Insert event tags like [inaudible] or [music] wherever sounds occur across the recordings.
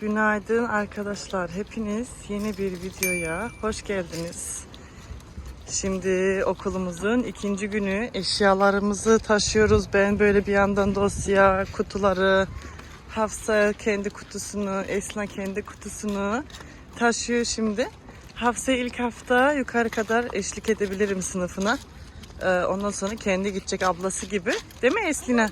Günaydın arkadaşlar. Hepiniz yeni bir videoya hoş geldiniz. Şimdi okulumuzun ikinci günü eşyalarımızı taşıyoruz. Ben böyle bir yandan dosya, kutuları, Hafsa kendi kutusunu, Esna kendi kutusunu taşıyor şimdi. Hafsa ilk hafta yukarı kadar eşlik edebilirim sınıfına. Ee, ondan sonra kendi gidecek ablası gibi. Değil mi Eslina?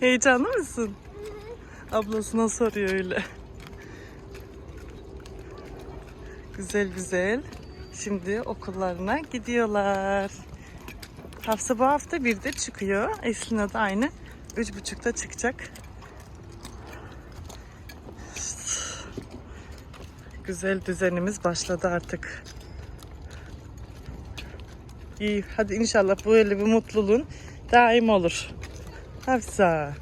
Heyecanlı mısın? Ablasına soruyor öyle. Güzel güzel. Şimdi okullarına gidiyorlar. Hafsa bu hafta bir de çıkıyor. Eslina da aynı. Üç buçukta çıkacak. Güzel düzenimiz başladı artık. İyi hadi inşallah böyle bir mutluluğun daim olur. Hafsa.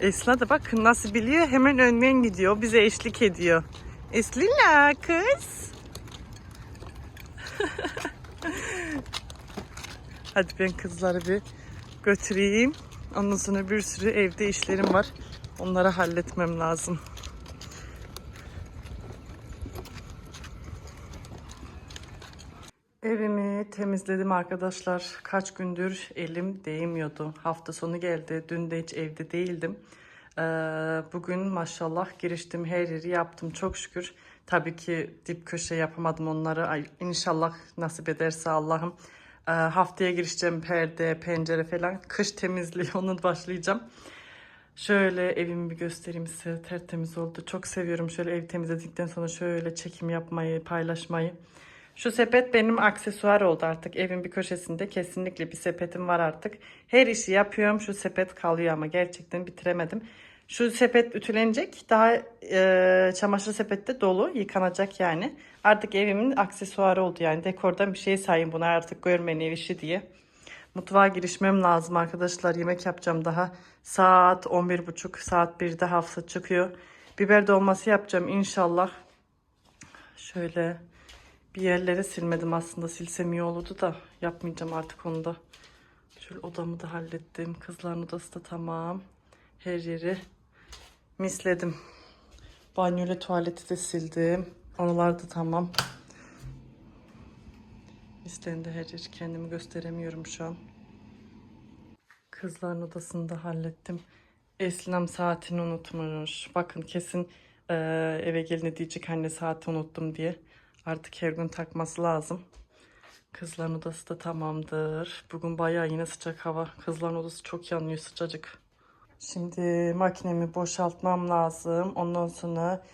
Esla da bak nasıl biliyor hemen önden gidiyor. Bize eşlik ediyor. Eslina kız. [laughs] Hadi ben kızları bir götüreyim. Ondan sonra bir sürü evde işlerim var. Onları halletmem lazım. Evimi temizledim arkadaşlar. Kaç gündür elim değmiyordu. Hafta sonu geldi. Dün de hiç evde değildim. Ee, bugün maşallah giriştim. Her yeri yaptım çok şükür. Tabii ki dip köşe yapamadım onları. Ay, inşallah nasip ederse Allah'ım. Ee, haftaya girişeceğim perde, pencere falan. Kış temizliği [laughs] onu başlayacağım. Şöyle evimi bir göstereyim size. Tertemiz oldu. Çok seviyorum şöyle ev temizledikten sonra şöyle çekim yapmayı, paylaşmayı. Şu sepet benim aksesuar oldu artık. Evin bir köşesinde kesinlikle bir sepetim var artık. Her işi yapıyorum. Şu sepet kalıyor ama gerçekten bitiremedim. Şu sepet ütülenecek. Daha e, çamaşır sepette dolu. Yıkanacak yani. Artık evimin aksesuarı oldu yani. Dekordan bir şey sayın buna artık görmeyin ev işi diye. Mutfağa girişmem lazım arkadaşlar. Yemek yapacağım daha. Saat 11.30 saat 1'de hafsa çıkıyor. Biber dolması yapacağım inşallah. Şöyle bir yerlere silmedim aslında. Silsem iyi olurdu da yapmayacağım artık onu da. Şöyle odamı da hallettim. Kızların odası da tamam. Her yeri misledim. Banyo ile tuvaleti de sildim. Oralar da tamam. Mislendi her yer. Kendimi gösteremiyorum şu an. Kızların odasını da hallettim. Eslem saatini unutmuş. Bakın kesin eve gelince diyecek anne saati unuttum diye. Artık her gün takması lazım. Kızların odası da tamamdır. Bugün bayağı yine sıcak hava. Kızların odası çok yanıyor sıcacık. Şimdi makinemi boşaltmam lazım. Ondan sonra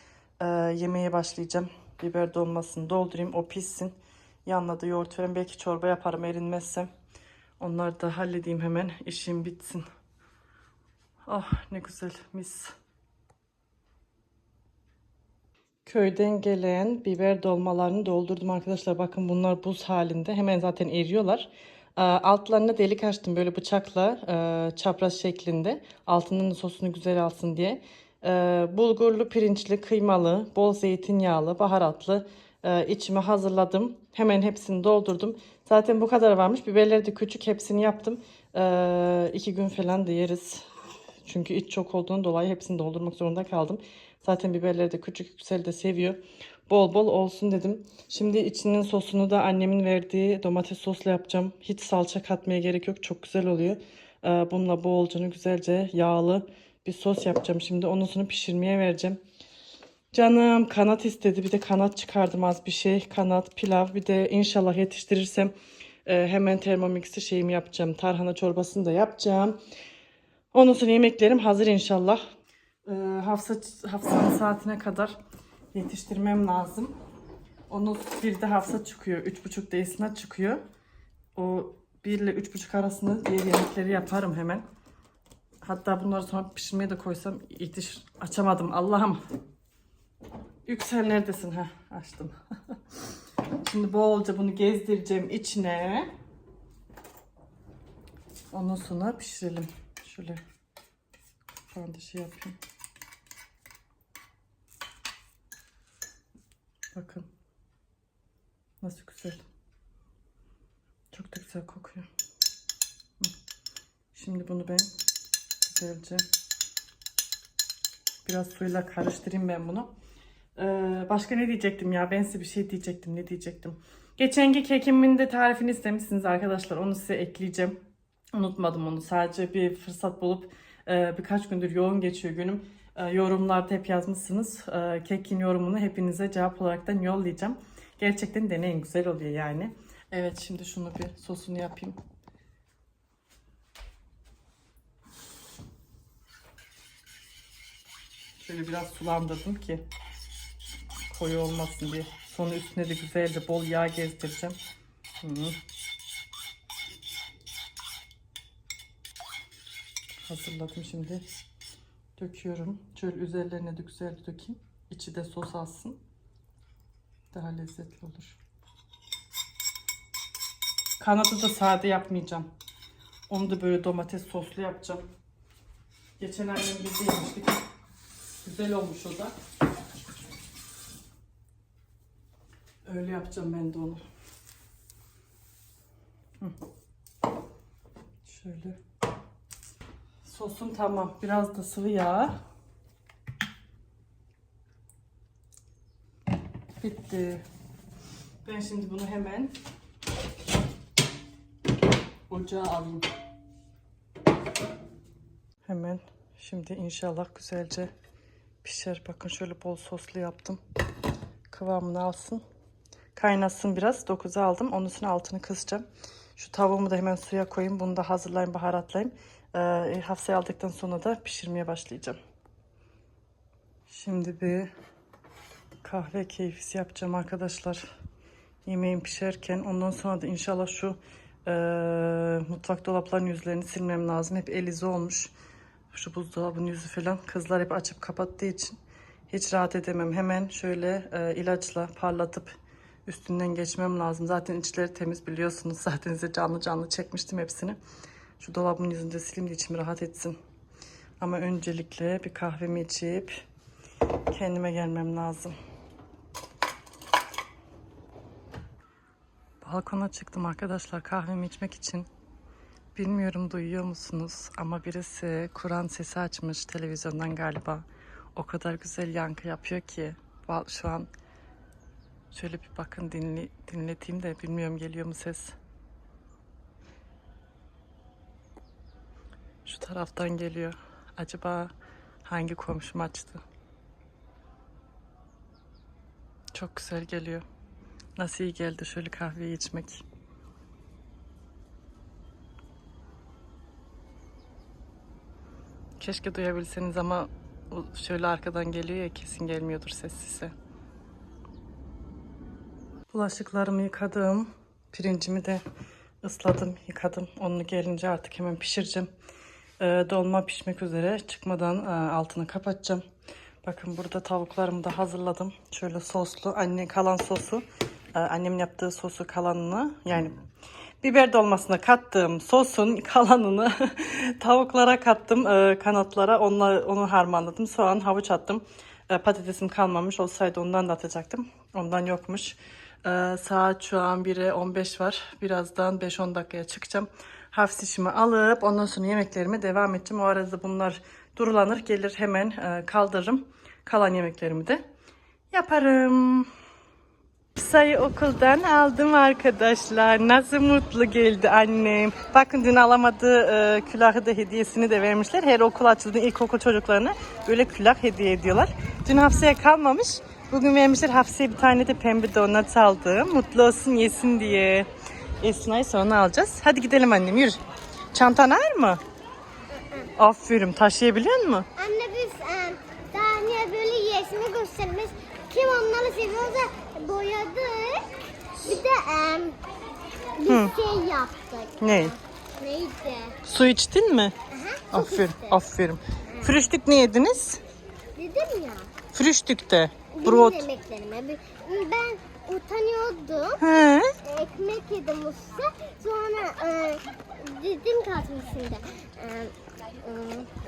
eee, yemeğe başlayacağım. Biber dolmasını doldurayım. O pişsin. Yanına da yoğurt vereyim. Belki çorba yaparım erinmezsem. Onları da halledeyim hemen. İşim bitsin. Ah ne güzel mis. Köyden gelen biber dolmalarını doldurdum arkadaşlar. Bakın bunlar buz halinde. Hemen zaten eriyorlar. Ee, Altlarına delik açtım böyle bıçakla e, çapraz şeklinde. Altının da sosunu güzel alsın diye. Ee, Bulgurlu, pirinçli, kıymalı, bol zeytinyağlı, baharatlı e, içime hazırladım. Hemen hepsini doldurdum. Zaten bu kadar varmış. Biberleri de küçük hepsini yaptım. Ee, iki gün falan da yeriz. Çünkü iç çok olduğundan dolayı hepsini doldurmak zorunda kaldım. Zaten biberleri de küçük Yüksel de seviyor. Bol bol olsun dedim. Şimdi içinin sosunu da annemin verdiği domates sosla yapacağım. Hiç salça katmaya gerek yok. Çok güzel oluyor. Ee, Bununla bolcunu güzelce yağlı bir sos yapacağım şimdi. Ondan sonra pişirmeye vereceğim. Canım kanat istedi. Bir de kanat çıkardım az bir şey. Kanat, pilav. Bir de inşallah yetiştirirsem e, hemen termomix'i şeyimi yapacağım. Tarhana çorbasını da yapacağım. Ondan sonra yemeklerim hazır inşallah. Ee, hafsa, hafsanın saatine kadar yetiştirmem lazım. Onu bir de hafsa çıkıyor. Üç buçuk değilsine çıkıyor. O bir ile üç buçuk arasında diğer yemekleri yaparım hemen. Hatta bunları sonra pişirmeye de koysam yetiş açamadım Allah'ım. Yüksel neredesin? ha açtım. [laughs] Şimdi bolca bunu gezdireceğim içine. Ondan sonra pişirelim. Şöyle ben de şey yapayım. Bakın. Nasıl güzel. Çok da güzel kokuyor. Şimdi bunu ben güzelce biraz suyla karıştırayım ben bunu. Ee, başka ne diyecektim ya? Ben size bir şey diyecektim. Ne diyecektim? Geçenki kekimin de tarifini istemişsiniz arkadaşlar. Onu size ekleyeceğim. Unutmadım onu. Sadece bir fırsat bulup e, birkaç gündür yoğun geçiyor günüm. E, yorumlarda hep yazmışsınız. E, kekin yorumunu hepinize cevap olaraktan yollayacağım. Gerçekten deneyin. Güzel oluyor yani. Evet şimdi şunu bir sosunu yapayım. Şöyle biraz sulandırdım ki koyu olmasın diye. Sonra üstüne de güzelce bol yağ gezdireceğim. Hı. Hazırladım şimdi. Döküyorum. Şöyle üzerlerine de güzelce dökeyim. İçi de sos alsın. Daha lezzetli olur. Kanadı da sade yapmayacağım. Onu da böyle domates soslu yapacağım. Geçen annem biz yemiştik. Güzel olmuş o da. Öyle yapacağım ben de onu. Şöyle. Sosum tamam. Biraz da sıvı yağ. Bitti. Ben şimdi bunu hemen ocağa alayım. Hemen şimdi inşallah güzelce pişer. Bakın şöyle bol soslu yaptım. Kıvamını alsın. Kaynasın biraz. 9'a aldım. Onun üstüne altını kısacağım. Şu tavuğumu da hemen suya koyayım. Bunu da hazırlayayım, baharatlayayım. Ee, hafsaya aldıktan sonra da pişirmeye başlayacağım. Şimdi bir kahve keyfisi yapacağım arkadaşlar. Yemeğim pişerken. Ondan sonra da inşallah şu e, mutfak dolaplarının yüzlerini silmem lazım. Hep elize olmuş. Şu buzdolabının yüzü falan. Kızlar hep açıp kapattığı için hiç rahat edemem. Hemen şöyle e, ilaçla parlatıp üstünden geçmem lazım. Zaten içleri temiz biliyorsunuz. [laughs] Zaten size canlı canlı çekmiştim hepsini. Şu dolabın yüzünde sileyim de içim rahat etsin. Ama öncelikle bir kahvemi içip kendime gelmem lazım. Balkona çıktım arkadaşlar kahvemi içmek için. Bilmiyorum duyuyor musunuz ama birisi Kur'an sesi açmış televizyondan galiba. O kadar güzel yankı yapıyor ki şu an şöyle bir bakın dinle, dinleteyim de bilmiyorum geliyor mu ses. Şu taraftan geliyor. Acaba hangi komşum açtı? Çok güzel geliyor. Nasıl iyi geldi şöyle kahveyi içmek. Keşke duyabilseniz ama şöyle arkadan geliyor ya kesin gelmiyordur ses size. Bulaşıklarımı yıkadım. Pirincimi de ısladım, yıkadım. Onu gelince artık hemen pişireceğim. Ee, dolma pişmek üzere. Çıkmadan e, altını kapatacağım. Bakın burada tavuklarımı da hazırladım. Şöyle soslu, anne kalan sosu. e, annemin yaptığı sosu kalanını yani biber dolmasına kattığım sosun [laughs] kalanını [laughs] tavuklara kattım. e, kanatlara onları, onu harmanladım. Soğan, havuç attım. Patatesim kalmamış olsaydı ondan da atacaktım. Ondan yokmuş. E, saat şu an 1'e 15 var. Birazdan 5-10 dakikaya çıkacağım. Hafif işimi alıp ondan sonra yemeklerime devam edeceğim. O arada bunlar durulanır gelir hemen e, kaldırırım. Kalan yemeklerimi de yaparım. Sayı okuldan aldım arkadaşlar. Nasıl mutlu geldi annem. Bakın dün alamadığı e, külahı da hediyesini de vermişler. Her okul açıldığında ilkokul çocuklarına böyle külah hediye ediyorlar. Dün Hafsa'ya kalmamış. Bugün vermişler Hafsa'ya bir tane de pembe donat aldım. Mutlu olsun yesin diye. Esna'yı sonra alacağız. Hadi gidelim annem yürü. Çantan ağır mı? Aferin taşıyabiliyor musun? Anne biz e, daha önce böyle yeşini göstermiş. Kim onları seviyorsa boyadık. Bir de e, bir şey yaptık. Ne? Neydi? Su içtin mi? Aha, çok Aferin, içtim. aferin. Frühstück ne yediniz? Dedim ya. Frühstückte. Benim Brot. yemeklerime. bir- Ben utanıyordum. He. Ekmek yedim usta. Sonra e, dedim kaçmışında. E, e,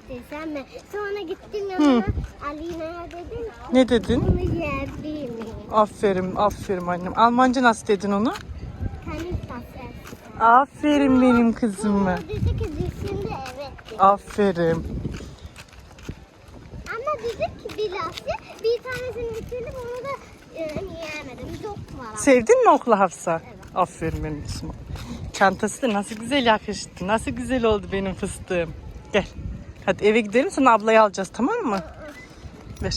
desem mi? Sonra gittim yanına Alina'ya dedim ki Ne dedin? bunu yerdim. Aferin, aferin annem. Almanca nasıl dedin onu? Tasarım. Aferin benim kızıma. Dedi ki dişinde evet dedi. Aferin. Ama dedi ki tanesini bitirdim onu da e, yiyemedim. Çok var. Sevdin mi okulu Hafsa? Aferin benim kızıma. Çantası da nasıl güzel yakıştı. Nasıl güzel oldu benim fıstığım. Gel. Hadi eve gidelim sonra ablayı alacağız tamam mı? Ver.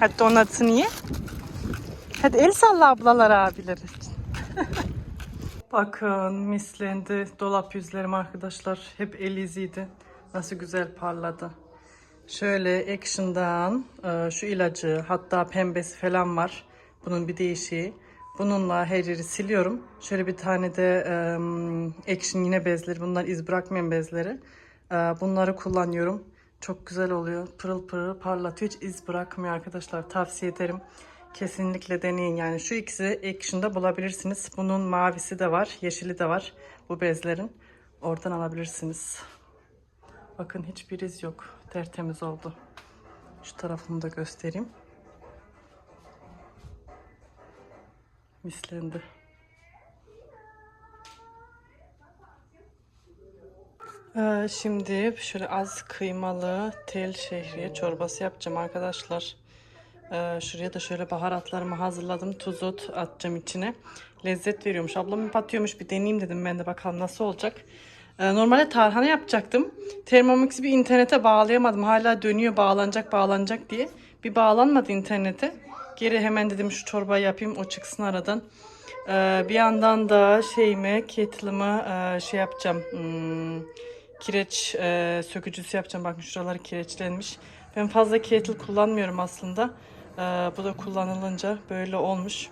Hadi donatını ye. Hadi el salla ablalara abilere. [laughs] Bakın mislendi dolap yüzlerim arkadaşlar. Hep el iziydi. Nasıl güzel parladı. Şöyle Action'dan e, şu ilacı hatta pembesi falan var. Bunun bir değişiği. Bununla her yeri siliyorum. Şöyle bir tane de e, Action yine bezleri. Bunlar iz bırakmayan bezleri. E, bunları kullanıyorum. Çok güzel oluyor. Pırıl pırıl parlatıyor. Hiç iz bırakmıyor arkadaşlar. Tavsiye ederim. Kesinlikle deneyin. Yani şu ikisi Action'da bulabilirsiniz. Bunun mavisi de var. Yeşili de var. Bu bezlerin. Oradan alabilirsiniz. Bakın hiçbir iz yok. Tertemiz oldu. Şu tarafını da göstereyim. Mislendi. Ee, şimdi şöyle az kıymalı tel şehriye çorbası yapacağım arkadaşlar. Ee, şuraya da şöyle baharatlarımı hazırladım. Tuz ot atacağım içine. Lezzet veriyormuş. Ablam hep atıyormuş. Bir deneyeyim dedim ben de bakalım nasıl olacak. Ee, normalde tarhana yapacaktım. Thermomix'i bir internete bağlayamadım. Hala dönüyor bağlanacak bağlanacak diye. Bir bağlanmadı internete. Geri hemen dedim şu çorbayı yapayım o çıksın aradan. Ee, bir yandan da şeyime, kettle'ımı e, şey yapacağım. Hmm, kireç e, sökücüsü yapacağım. Bakın şuraları kireçlenmiş. Ben fazla kettle kullanmıyorum aslında. Ee, bu da kullanılınca böyle olmuş.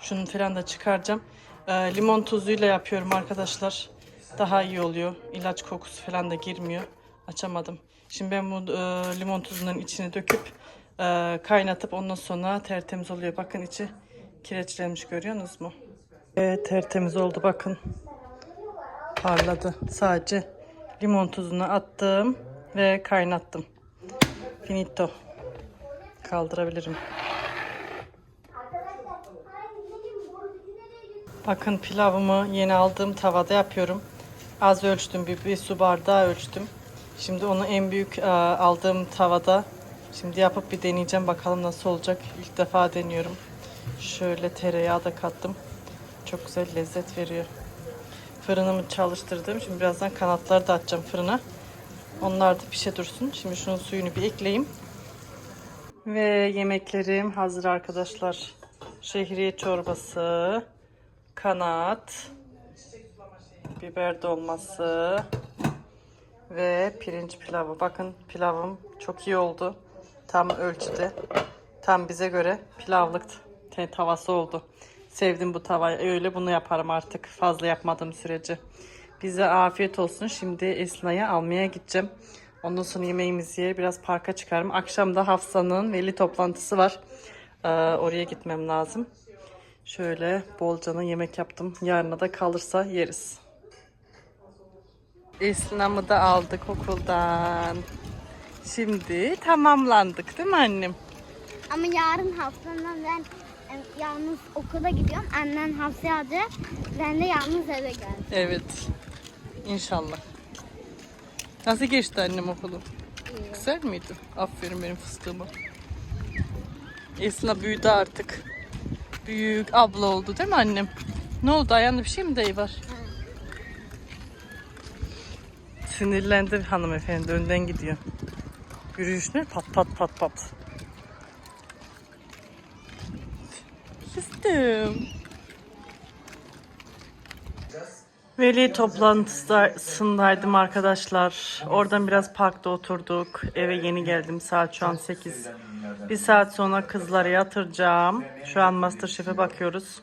Şunu falan da çıkaracağım. Ee, limon tuzuyla yapıyorum arkadaşlar. Daha iyi oluyor. İlaç kokusu falan da girmiyor. Açamadım. Şimdi ben bu e, limon tuzunun içine döküp e, kaynatıp ondan sonra tertemiz oluyor. Bakın içi kireçlenmiş görüyorsunuz mu? Evet tertemiz oldu bakın. Parladı. Sadece limon tuzunu attım ve kaynattım. Finito. Kaldırabilirim. Bakın pilavımı yeni aldığım tavada yapıyorum. Az ölçtüm, bir, bir su bardağı ölçtüm. Şimdi onu en büyük e, aldığım tavada şimdi yapıp bir deneyeceğim. Bakalım nasıl olacak. İlk defa deniyorum. Şöyle tereyağı da kattım. Çok güzel lezzet veriyor. Fırınımı çalıştırdım. Şimdi birazdan kanatları da atacağım fırına. Onlar da pişe dursun. Şimdi şunun suyunu bir ekleyeyim. Ve yemeklerim hazır arkadaşlar. Şehriye çorbası, kanat, biber dolması ve pirinç pilavı. Bakın pilavım çok iyi oldu. Tam ölçüde. Tam bize göre pilavlık tavası oldu. Sevdim bu tavayı. Öyle bunu yaparım artık. Fazla yapmadığım sürece. Bize afiyet olsun. Şimdi Esna'ya almaya gideceğim. Ondan sonra yemeğimizi yer. Biraz parka çıkarım. Akşam da Hafsa'nın veli toplantısı var. Ee, oraya gitmem lazım. Şöyle bolcana yemek yaptım. Yarına da kalırsa yeriz. Esna'mı da aldık okuldan. Şimdi tamamlandık değil mi annem? Ama yarın haftandan ben e, yalnız okula gidiyorum. Annen haftaya alacak. Ben de yalnız eve geldim. Evet. İnşallah. Nasıl geçti annem okulu? Güzel miydi? Aferin benim fıstığıma. Esna büyüdü artık. Büyük abla oldu değil mi annem? Ne oldu? Ayağında bir şey mi dayı var? Sinirlendi hanımefendi. Önden gidiyor. Yürüyüşüne pat pat pat pat. Fıstığım. Veli toplantısındaydım arkadaşlar. Oradan biraz parkta oturduk. Eve yeni geldim. Saat şu an 8. Bir saat sonra kızları yatıracağım. Şu an Masterchef'e bakıyoruz.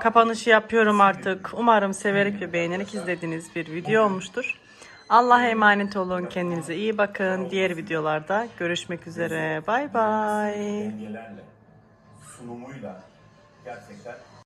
Kapanışı yapıyorum artık. Umarım severek ve beğenerek izlediğiniz bir video olmuştur. Allah'a emanet olun. Kendinize iyi bakın. Diğer videolarda görüşmek üzere. Bay bay. sunumuyla gerçekten